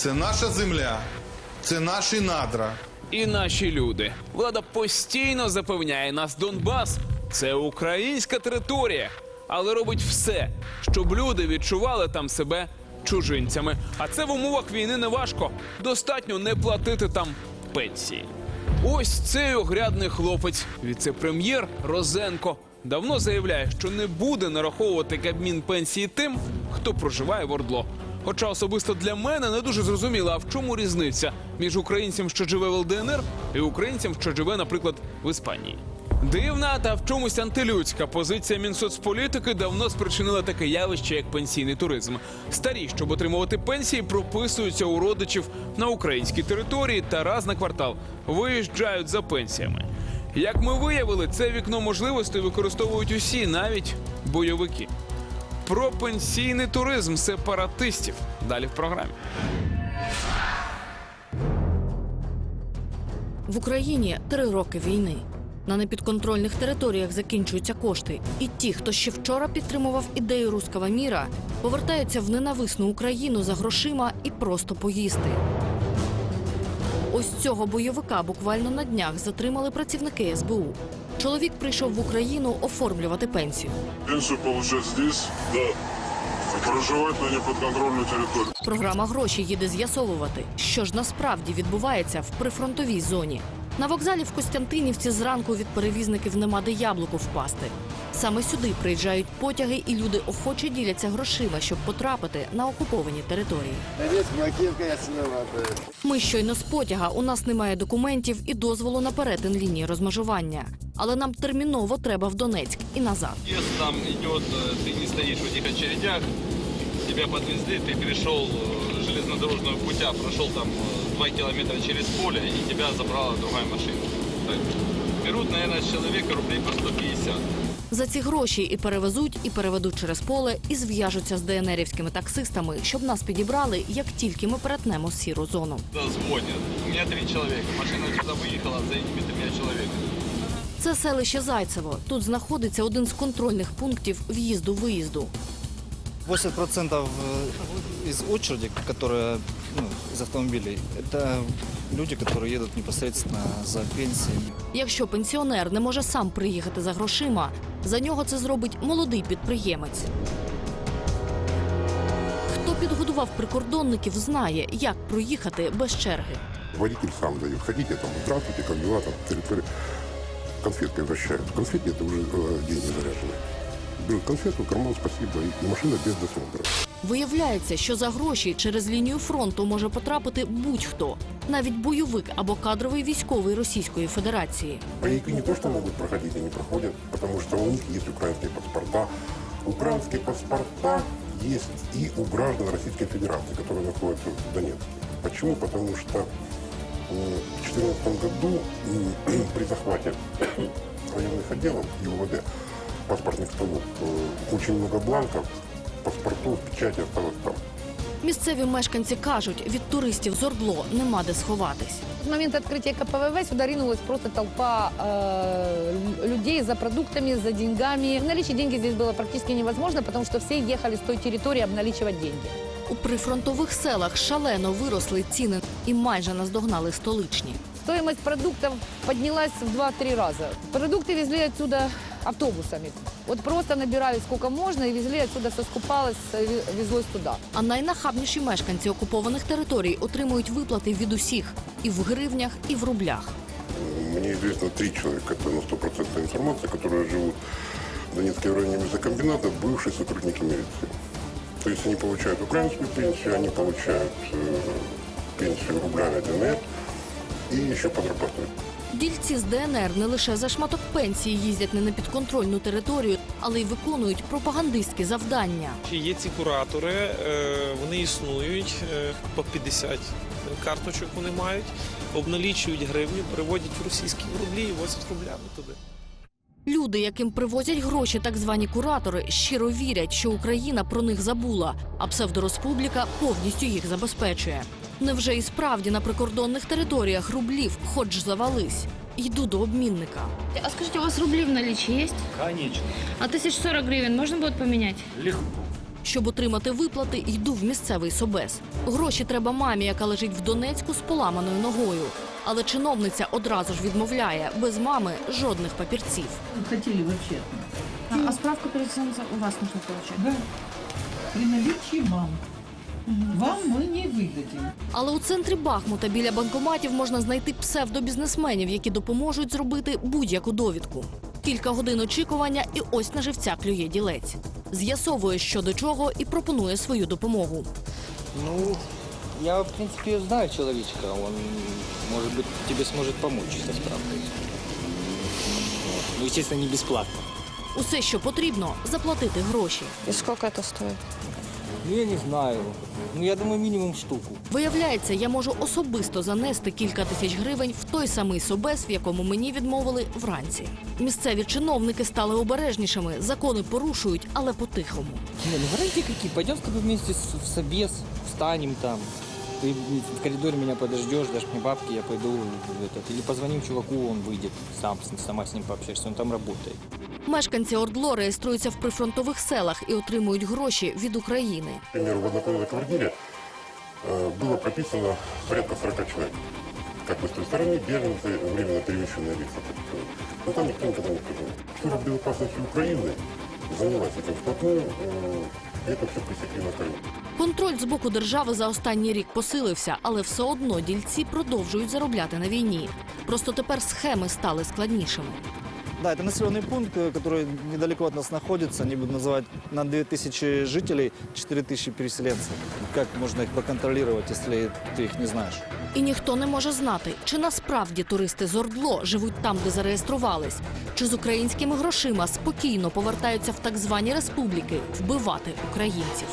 Це наша земля, це наші надра. І наші люди. Влада постійно запевняє нас Донбас. Це українська територія, але робить все, щоб люди відчували там себе чужинцями. А це в умовах війни не важко. Достатньо не платити там пенсії. Ось цей огрядний хлопець, віце-прем'єр Розенко, давно заявляє, що не буде нараховувати кабмін пенсії тим, хто проживає в Ордло. Хоча особисто для мене не дуже зрозуміло, а в чому різниця між українцем, що живе в ЛДНР, і українцем, що живе, наприклад, в Іспанії. Дивна та в чомусь антилюдська позиція Мінсоцполітики давно спричинила таке явище, як пенсійний туризм. Старі, щоб отримувати пенсії, прописуються у родичів на українській території та раз на квартал виїжджають за пенсіями. Як ми виявили, це вікно можливостей використовують усі, навіть бойовики. Про пенсійний туризм сепаратистів. Далі в програмі. В Україні три роки війни. На непідконтрольних територіях закінчуються кошти, і ті, хто ще вчора підтримував ідею руского міра, повертаються в ненависну Україну за грошима і просто поїсти. Ось цього бойовика буквально на днях затримали працівники СБУ. Чоловік прийшов в Україну оформлювати пенсію. Пенсию получать здесь, да. Проживать на неподконтрольной территории. Програма гроші їде з'ясовувати, що ж насправді відбувається в прифронтовій зоні. На вокзалі в Костянтинівці зранку від перевізників нема де яблуку впасти. Саме сюди приїжджають потяги, і люди охоче діляться грошима, щоб потрапити на окуповані території. Ми щойно з потяга, у нас немає документів і дозволу на перетин лінії розмежування Але нам терміново треба в Донецьк і назад. Если там идет, э, ты не стоишь в этих очередях, тебя подвезли, ты перешел э, железнодорожного путя, прошел там 2 километра через поле, и тебя забрала другая машина. Так, берут, наверное, с человека рублей по 150. За ці гроші і перевезуть, і переведуть через поле, і зв'яжуться з ДНРівськими таксистами, щоб нас підібрали, як тільки ми перетнемо сіру зону. Туда звонят. У меня три человека. Машина сюда выехала за этими тремя человеками. Це селище Зайцево. Тут знаходиться один з контрольних пунктів в'їзду-виїзду. 80% из очереди, которая ну, из автомобилей, это люди, которые едут непосредственно за пенсиями. Якщо пенсіонер не може сам приїхати за грошима, за нього це зробить молодий підприємець. Хто підгодував прикордонників, знає, як проїхати без черги. Водитель сам дает. Хотите, там, здравствуйте, как дела, там, территория Конфеткой вращают. В конфете это уже э, деньги заряжены. Берут конфету, карман, спасибо, и машина без досмотра. Виявляється, що за гроші через лінію фронту може потрапити будь-хто, навіть бойовик або кадровий військовий Російської Федерації. Боевики не то, что могут проходить, они проходят, потому что у них есть украинские паспорта. Украинские паспорта есть и у граждан Российской Федерации, которые находятся в Донецке. Почему? Потому что м, в 2014 году м, при захвате районных отделов и УВД паспортных столов э, очень много бланков, паспортов, печати осталось там. Місцеві мешканці кажуть, від туристів з Ордло нема де сховатись. В момент открытия КПВВ сюда ринулась просто толпа э, людей за продуктами, за деньгами. Обналичить деньги здесь было практически невозможно, потому что все ехали с той территории обналичивать деньги. У прифронтових селах шалено виросли ціни і майже наздогнали столичні. Стоимость продуктов поднялась в 2-3 раза. Продукты везли отсюда автобусами. Вот просто набирали сколько можно и везли отсюда, соскупалось, э, ве- везлось туда. А найнахабніші мешканці окупованих територій отримують виплати від усіх і в гривнях, і в рублях. Мне известно три человека, это на 100% информация, которые живут в Донецкой районе мясокомбината, бывшие сотрудники милиции. То есть они получают украинскую пенсию, они получают э, пенсию рублями ДНР и еще подрабатывают. Дільці з ДНР не лише за шматок пенсії їздять не на підконтрольну територію, але й виконують пропагандистські завдання. Є ці куратори, е, вони існують е, по 50 карточок вони мають, обналічують гривню, переводять в російські рублі і возять рублями туди. Люди, яким привозять гроші так звані куратори, щиро вірять, що Україна про них забула, а псевдореспубліка повністю їх забезпечує. Невже і справді на прикордонних територіях рублів хоч завались? Йду до обмінника. А скажіть, у вас рублі в наличии є? Конечно. А 1040 гривень можна буде поміняти? Легко. Щоб отримати виплати, йду в місцевий собес. Гроші треба мамі, яка лежить в Донецьку з поламаною ногою. Але чиновниця одразу ж відмовляє без мами жодних папірців. Хотели вообще. А, а справку перед у вас нужно получать? Да. При наличии мам. Вам мы не выдадим. Але у центрі Бахмута біля банкоматів можна знайти псевдобізнесменів, які допоможуть зробити будь-яку довідку. Кілька годин очікування, і ось на живця клює ділець. З'ясовує, що до чого, і пропонує свою допомогу. Ну, я, в принципе, знаю человечка. Он, может быть, тебе сможет помочь со справкой. Вот. Ну, естественно, не бесплатно. Усе, що потрібно, заплатити гроші. И сколько это стоит? Ну, я не знаю. Ну, я думаю, мінімум штуку. Виявляється, я можу особисто занести кілька тисяч гривень в той самий собес, в якому мені відмовили вранці. Місцеві чиновники стали обережнішими, закони порушують, але по-тихому. Не, ну гарантії які, Пойдемо з тобою вместе в собес, встанемо там Ты в коридоре меня подождешь, дашь мне бабки, я пойду в этот. Или позвоним чуваку, он выйдет, сам, с- сама с ним пообщаешься, он там работает. Мешканці Ордло реєструються в прифронтових селах і отримують гроші від України. К примеру, в однокомнатной квартире э, было прописано порядка 40 человек. Как бы с той стороны беженцы, временно перемещенные лица. так сказать. Но там никто никогда не придумал. Служба безопасности Украины занялась этим вплотную, Контроль з боку держави за останній рік посилився, але все одно дільці продовжують заробляти на війні. Просто тепер схеми стали складнішими. Да, это населенный пункт, э, который недалеко от нас находится. Они будут называть на 2000 жителей 4000 переселенцев. Как можно их проконтролировать, если ты их не знаешь? І ніхто не може знати, чи насправді туристи з Ордло живуть там, де зареєструвались, чи з українськими грошима спокійно повертаються в так звані республіки вбивати українців.